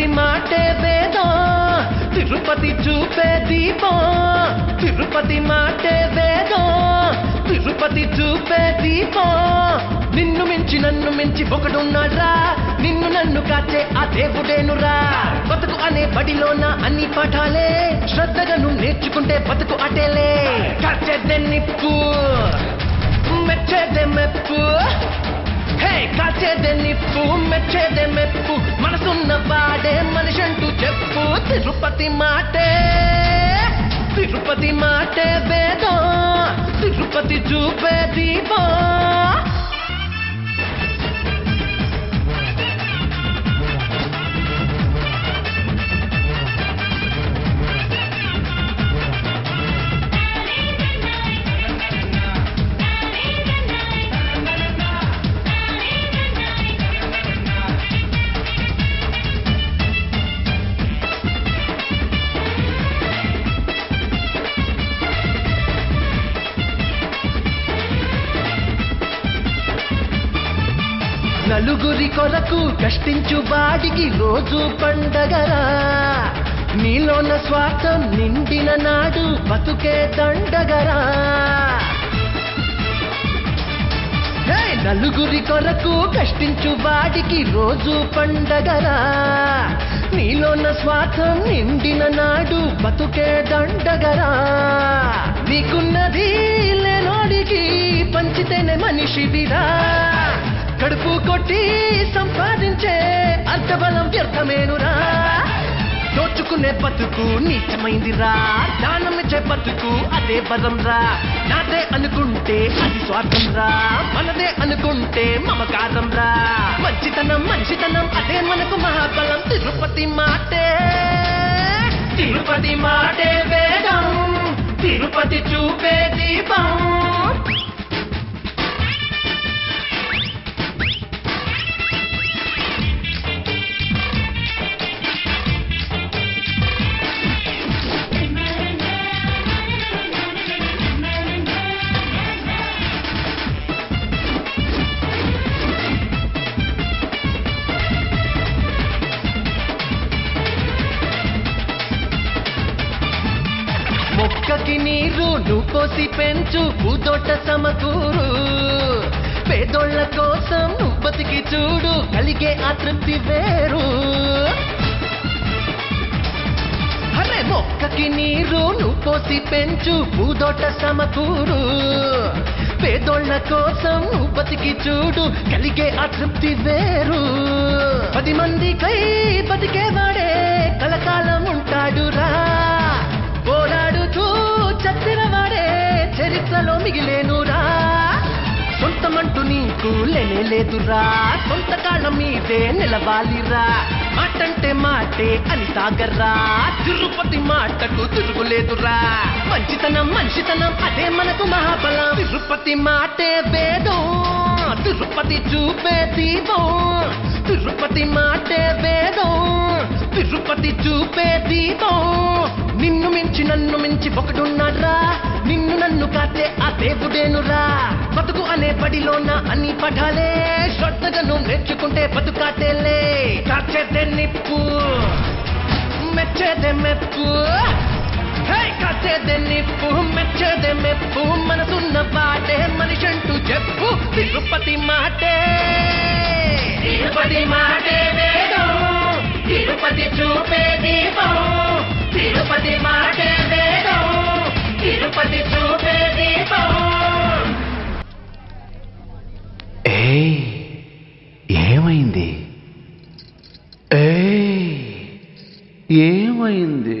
తిరుపతి మాటే వేదా? తిరుపతి చూపే దీపం. తిరుపతి మాటే వేదా? తిరుపతి చూపే దీపం. నిన్ను మించి నన్ను మించి ఒకడున్నాడ్రా. నిన్ను నన్ను కాచే ఆ దేవుడేనురా. బతుకు అనే బడిలోన అన్ని పాఠాలే. శ్రద్ధగా నువ్వు నేర్చుకుంటే బతుకు అటేలే. కాచేదే నిప్పు. మెచ్చేదే మెప్పు. హే కాచేదే నిప్పు మెచ్చేదే మెప్పు. మనసున్న వాడే మనిషి అంటూ చెప్పు. తిరుపతి మాటే తిరుపతి మాటే వేదం. తిరుపతి చూపే దీపం. నలుగురి కొరకు కష్టించు వాడికి రోజు పండగరా. నీలోన స్వార్థం నిండిన నాడు బతుకే దండగరా. నలుగురి కొరకు కష్టించు వాడికి రోజు పండగరా. నీలోన స్వార్థం నిండిన నాడు బతుకే దండగరా. నీకున్నది లేనోడికి పంచితేనే మనిషివిరా కడుపు కొట్టి సంపాదించే అర్థబలం వ్యర్థమేనురా. దోచుకునే బతుకు నీచమైందిరా. ఇచ్చే బతుకు అదే బలం రా నాదే అనుకుంటే అది స్వార్థం రా మనదే అనుకుంటే మమకారం రా మంచితనం మంచితనం అదే మనకు మహాబలం. తిరుపతి మాటే తిరుపతి మాటే వేదం. తిరుపతి చూపే దీపం. నువ్వు కోసి పెంచు పూతోట సమకూరు. పేదోళ్ళ కోసం నువ్వు బతికి చూడు కలిగే ఆ తృప్తి వేరు. అరే మొక్కకి నీరు నువ్వు పోసి పెంచు పూదోట సమకూరు. పేదోళ్ళ కోసం నువ్వు బతికి చూడు కలిగే ఆ తృప్తి వేరు. పది మందికై బతికేవాడే కలకాలం ఉంటాడురా రా. చరిత్రలో మిగిలేనురా. సొంతమంటూ నీకు లేనే లేదురా. సొంత కాళ్ళ మీదే నిలవాలిరా. మాటంటే మాటే అని సాగర్రా. తిరుపతి మాటకు తిరుగులేదురా మంచితనం మనిషితనం అదే మనకు మహాబలం. తిరుపతి మాటే వేదం. తిరుపతి చూపే దీపం. తిరుపతి మాటే వేదం. తిరుపతి చూపే దీపం. నిన్ను మించి నన్ను మించి ఒకడున్నాడ్రా. నిన్ను నన్ను కాచే ఆ దేవుడేనురా. బతుకు అనే బడిలోన అన్ని పఠాలే శ్రద్ధగను నేర్చుకుంటే బతుకాటేలే. కాచేదే నిప్పు మెచ్చేదే మెప్పు. కాచేదే నిప్పు మెచ్చేదే మెప్పు. మనసున్న పాటే మనిషి అంటూ చెప్పు తిరుపతి మాటే. తిరుపతి మాటే వేదం. తిరుపతి చూపే దీపం. తిరుపతి మాటే వేదం. తిరుపతి చూపే దీపం. ఏమైంది? ఏమైంది?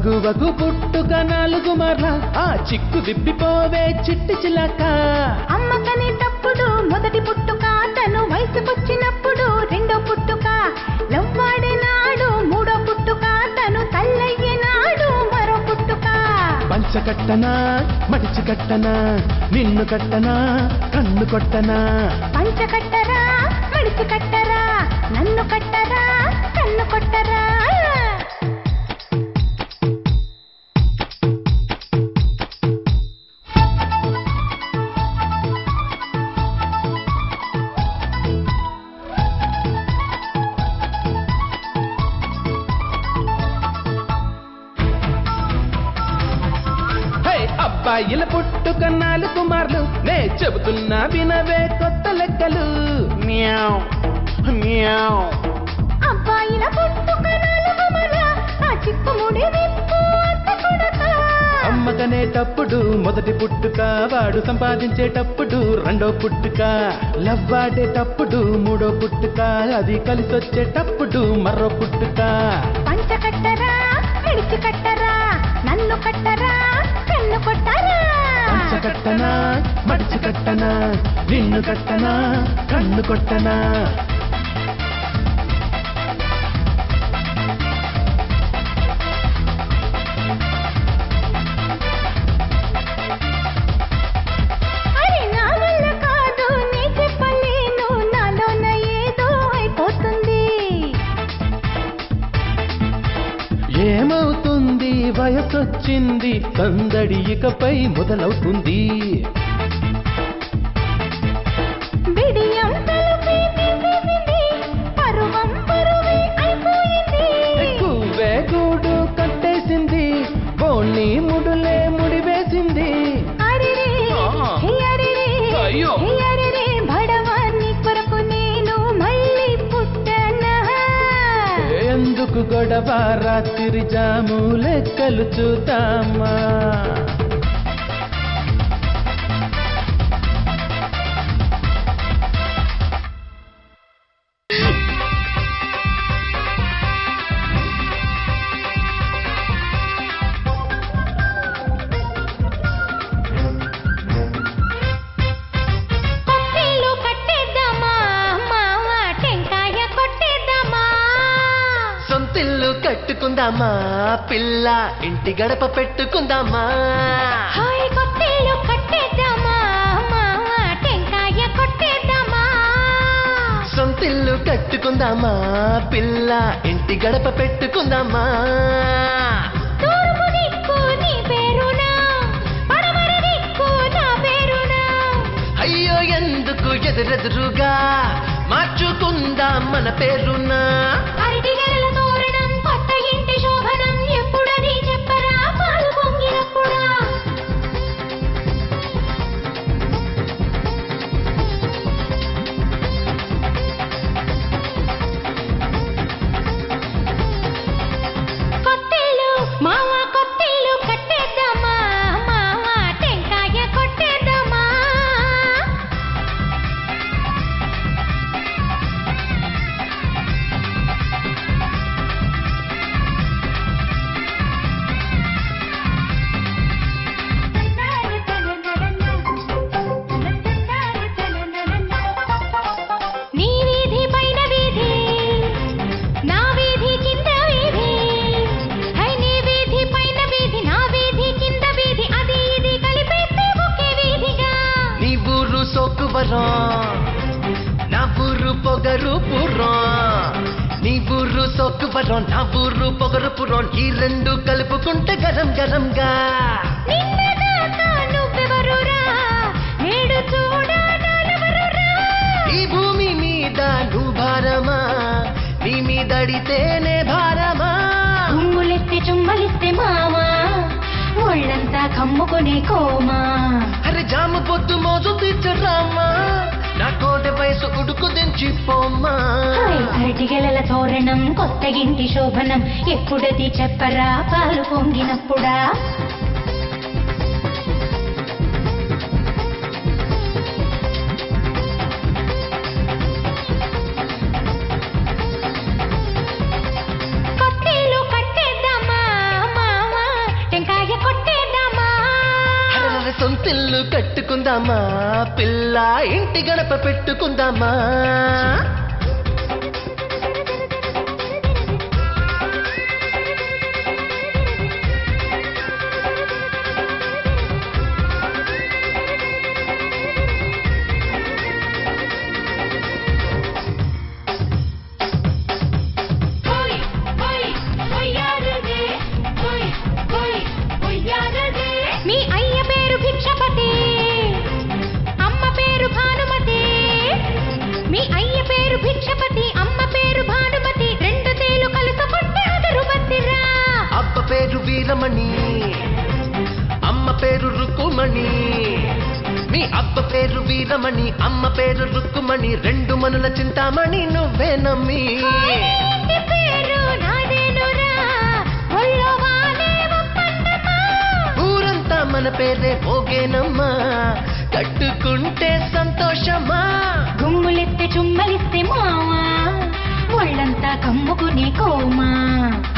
మగువకు పుట్టుక నాలుగు మర్ల ఆ చిక్కు విప్పిపోవే చిట్టి చిలక. అమ్మకనేటప్పుడు మొదటి పుట్టుక తను వయసుకొచ్చినప్పుడు రెండో పుట్టుక. లవ్వాడినాడు మూడో పుట్టుక తను తల్లయ్యనాడు మరో పుట్టుక. పంచ కట్టనా మడిచి కట్టనా నిన్ను కట్టనా కన్ను కొట్టనా. పంచ కట్టరా మడిచి కట్టరా నన్ను కట్టరా కన్ను కొట్టరా. అబ్బాయిల పుట్టుక నాలుగు మార్లు నే చెబుతున్నా వినవే కొత్త లెక్కలు. మ్యావ్ మ్యావ్. అబ్బాయిల పుట్టుక నాలుగు ఆ చిక్కుముడి విప్పు అమ్మకనేటప్పుడు మొదటి పుట్టుక. వాడు సంపాదించేటప్పుడు రెండో పుట్టుక. లవ్వాడేటప్పుడు మూడో పుట్టుక. అది కలిసొచ్చేటప్పుడు మరో పుట్టుక. పంచ కట్టరా కట్టరా? నన్ను కట్టరా? కట్టనా మడిచి కట్టనా నిన్ను కట్టనా కన్ను కొట్టనా. వచ్చింది సందడి ఇకపై మొదలవుతుంది. ఎందుకు గొడవ జాము లెక్కలు చూతామా కట్టుకుందామా పిల్ల ఇంటి గడప పెట్టుకుందామా? కట్టేద్దామా? మావా టెంకాయ కొట్టేద్దామా? సొంతిల్లు కట్టుకుందామా? పిల్ల ఇంటి గడప పెట్టుకుందామా? అయ్యో ఎందుకు ఎదురెదురుగా మార్చుకుందాం మన పేరునా? పడితేనే భారమా? ఉంగులెత్తి చుమ్మలిస్తే మామా ఒళ్ళంతా కమ్ముకునే కోమా? అరే జామ పొద్దు మోజు తీర్చరామా నా కోటి వయసు దించి పోమ్మా? తోరణం కొత్తగింటి శోభనం ఎప్పుడది చెప్పరా పాలు పొంగినప్పుడా? పెట్టుకుందామా? పిల్ల ఇంటి గడప పెట్టుకుందామా? పేరు రుక్కుమణి రెండు మనుల చింతామణి నువ్వే నమ్మి. ఊరంతా మన పేరే భోగేనమ్మా. కట్టుకుంటే సంతోషమా? గుమ్ములిస్తే చుమ్మలిస్తే మావా? ఒళ్ళంతా కమ్ముకుని కోమా?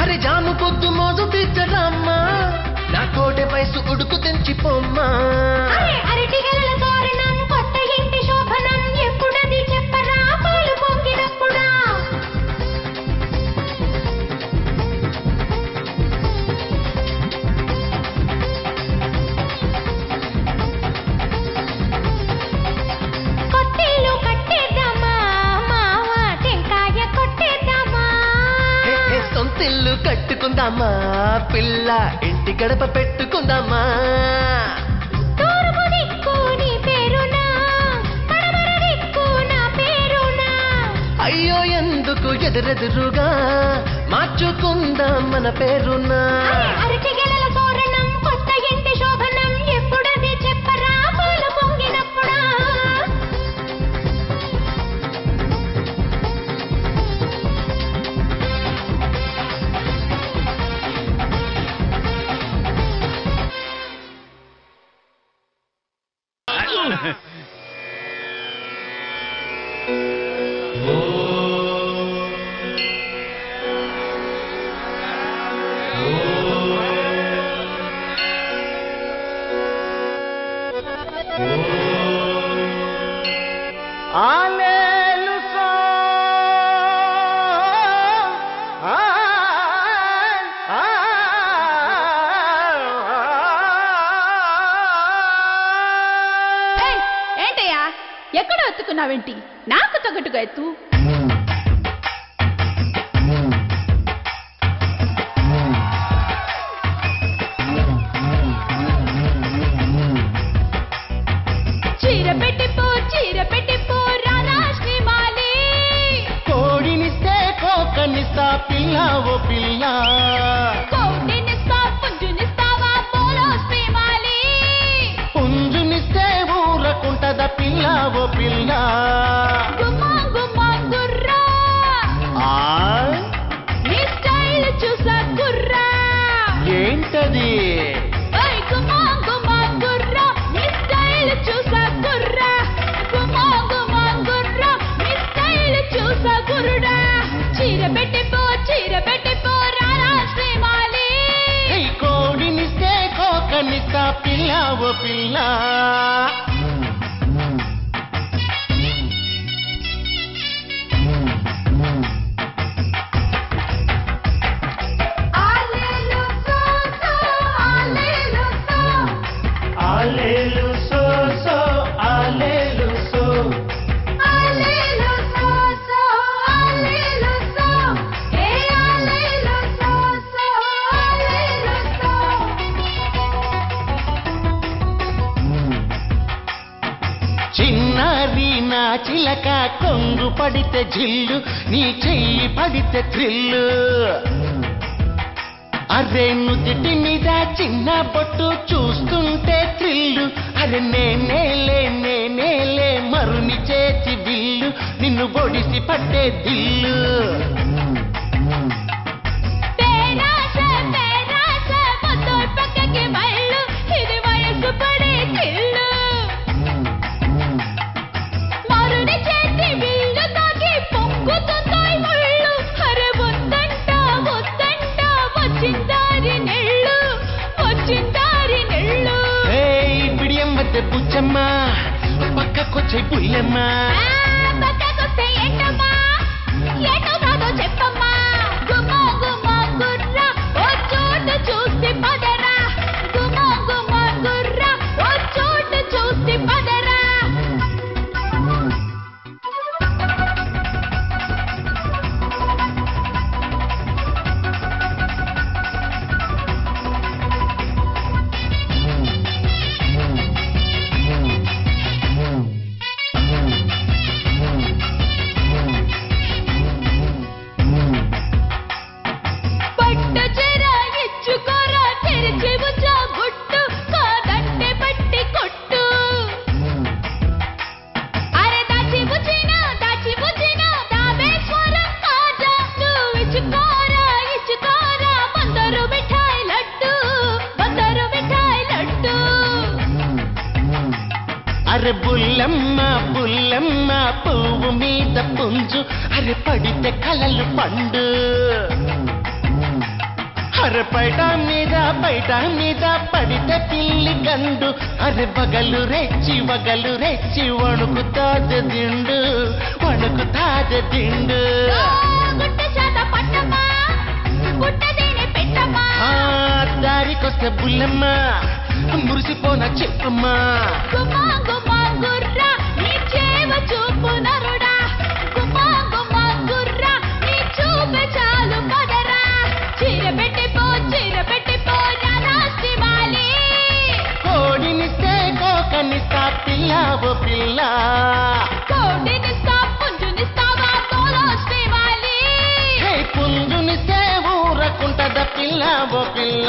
అరే జాము పొద్దు మోదు తీర్చరామ్మా. నా కోటె వయసు ఉడుకు తెంచిపోమ్మా. అరటి పెట్టుకుందామా? పిల్ల ఇంటి గడప పెట్టుకుందామా? అయ్యో ఎందుకు ఎదురెదురుగా మార్చుకుందాం మన పేరునా? ನಾವೇಂಟಿ ನಾಲ್ಕು ತಗಟುಗಾಯ್ತು అరే నుదుటి మీద చిన్న బొట్టు చూస్తుంటే థ్రిల్లు. అరే నేనేలే నేనేలే మరుని చేతి బిల్లు నిన్ను పొడిసి పట్టే దిల్లు. పక్కకొచ్చే పుల్లమ్మ ఆ పక్కకొస్తే అరే బుల్లమ్మ బుల్లమ్మ పువ్వు మీద పుంజు. అరే పడితే కలలు పండు. అరే బయట మీద బయట మీద పడితే పిల్లి గండు అరే బగలు రెచ్చి వగలు రెచ్చి దిండు. వణుకుతాద దిండు. గుట్టదేనే పెట్టమ్మా. ఆ దారికొస్తే బుల్లమ్మ. మురిసిపోన చెప్పమ్మా పిల్ల ఓ పిల్ల. పుంజునిస్తే ఊరకుంటద పిల్ల ఓ పిల్ల.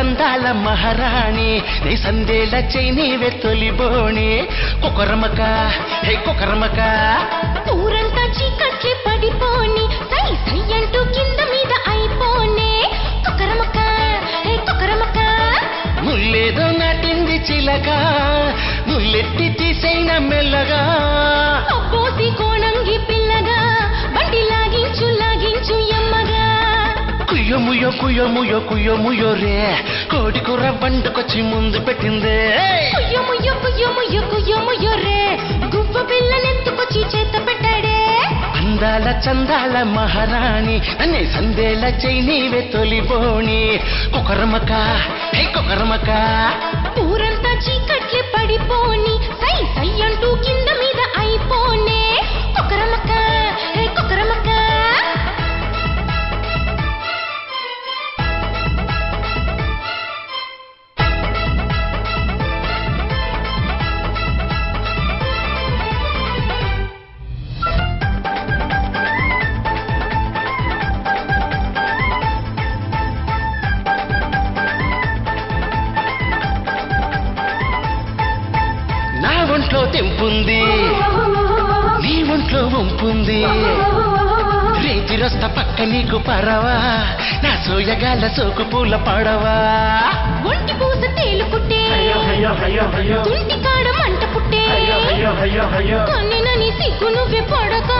చందాల మహారాణి నీ సందేల చైనీవే తొలిబోణి. కుకరమక హే కుకరమక. ఊరంతా చీకట్లే పడిపోని అంటూ కింద మీద అయిపోనే. తుకరమక హే తుకరమక ముల్లేదో నాటింది చిలక ముల్లెట్టి తీసైన మెల్లగా. కుయ్యముయ్యో కుయ్యముయ్యో రే. కోడి కూర వండుకొచ్చి ముందు పెట్టిందే. ముయ్యో కుయ్యో ముయ్యో రే. గువ్వ పిల్లనెత్తుకొచ్చి చేత పెట్టాడే. అందాల చందాల మహారాణి అనే సందేల చైనీవే తొలిబోణి. కుకరమక హే కుకరమక. ఊరంతా చీకట్లే పడిపోని సై సై అంటూ కింద నీకు పరవా నా సోయగాల సోకు పూల పడవా. ఒంటి పూస తేలుకుంటే తుంటి కాడ మంట పుట్టే. కన్నెనని సిగ్గు నువ్వే పడక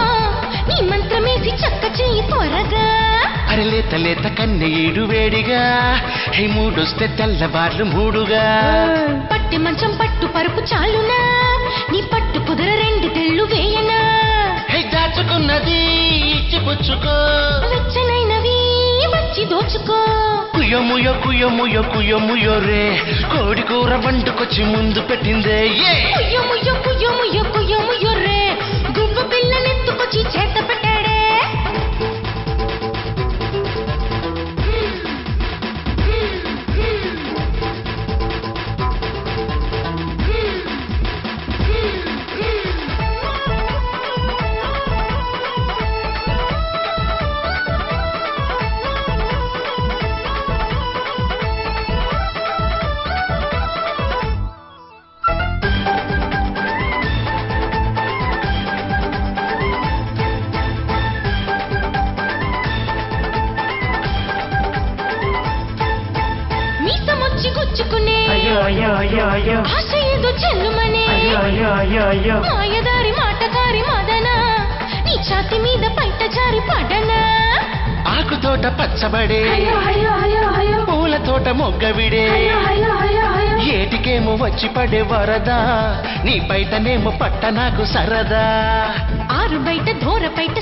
నీ మంత్రమేసి చక్క చెయ్యి త్వరగా అరే లేత లేత కన్నె ఏడు వేడిగా హే మూడొస్తే తెల్లవార్లు మూడుగా. పట్టె మంచం పట్టు పరుపు చాలునా నీ పట్టు కుదర రెండు తెళ్ళు వేయనా. హే దాచుకున్నది ఇచ్చి పుచ్చుకో వెచ్చనైనవి వచ్చి దోచుకో కుయ్యముయ్య కుయ్యముయ్య కుయ్యముయ్యో రే. కోడి కూర వండుకొచ్చి ముందు పెట్టిందే. ఏ! కుయ్య ముయ్య ఆశ ఏదో చెల్లుమనే. మాయదారి మాటకారి మదన. నీ ఛాతి మీద పైట జారి పడనా. ఆకు తోట పచ్చబడే. పూల తోట మొగ్గవిడే. ఏటికేమో వచ్చి పడే వరదా. నీ బయటనేమో పట్ట నాకు సరదా. ఆరు బయట దూర బయట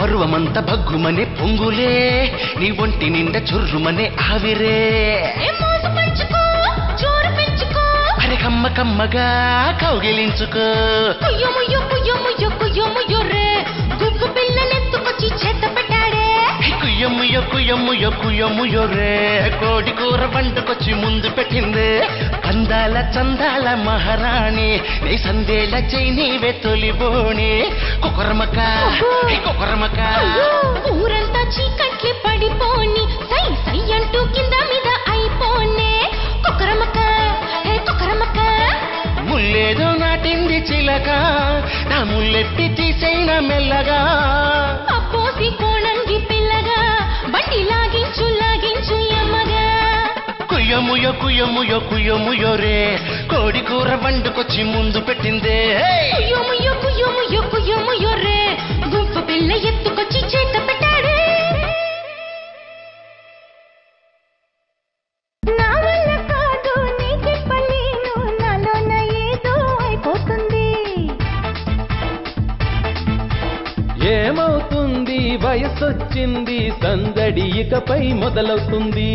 పరువమంత భగ్గుమనే పొంగులే నీ ఒంటి నిండా చుర్రుమనే ఆవిరే. అరే కమ్మ కమ్మగా కౌగిలించుకో. కుయ్యో ముయ్యో కుయ్యో ముయ్యో కుయ్యో ముయ్యో రే. గుగ్గు పిల్లనెత్తుకొచ్చి చేత పెట్టాడే. కుయ్యమ్ముయ్య కుయ్యమ్ముయ్య కుయ్యమ్ముయ్యో రే. కోడి కూర వంటకొచ్చి ముందు పెట్టిందే. అందాల చందాల మహారాణి నీ సందేల చెయ్యి నీవే తొలిబోణి. కుకరమక కుకరమక. ఊరంతా చీకట్లే పడిపోని సై సై అంటూ కింద మీద అయిపోనే. కుక్కరమక్క హే కుక్కరమక్క ముల్లేదో నాటింది చిలక నా ముల్లెట్టి తీసైన మెల్లగా. అప్పోసి కుయ్యముయ్య కుయ్యముయ్య కుయ్యముయ్యో రే. కోడి కూర వంటకొచ్చి ముందు పెట్టిందే. హే! కుయ్యో ముయ్యో కుయ్యో ముయ్యో కుయ్యో ముయ్యో రే. గుంపు పిల్ల ఎత్తుకొచ్చి చేత పెట్టాడే. నా వల్ల కాదు నీ చెప్పలేను నాలోన ఏదో అయిపోతుంది. ఏమవుతుంది? వయసొచ్చింది సందడి ఇకపై మొదలవుతుంది.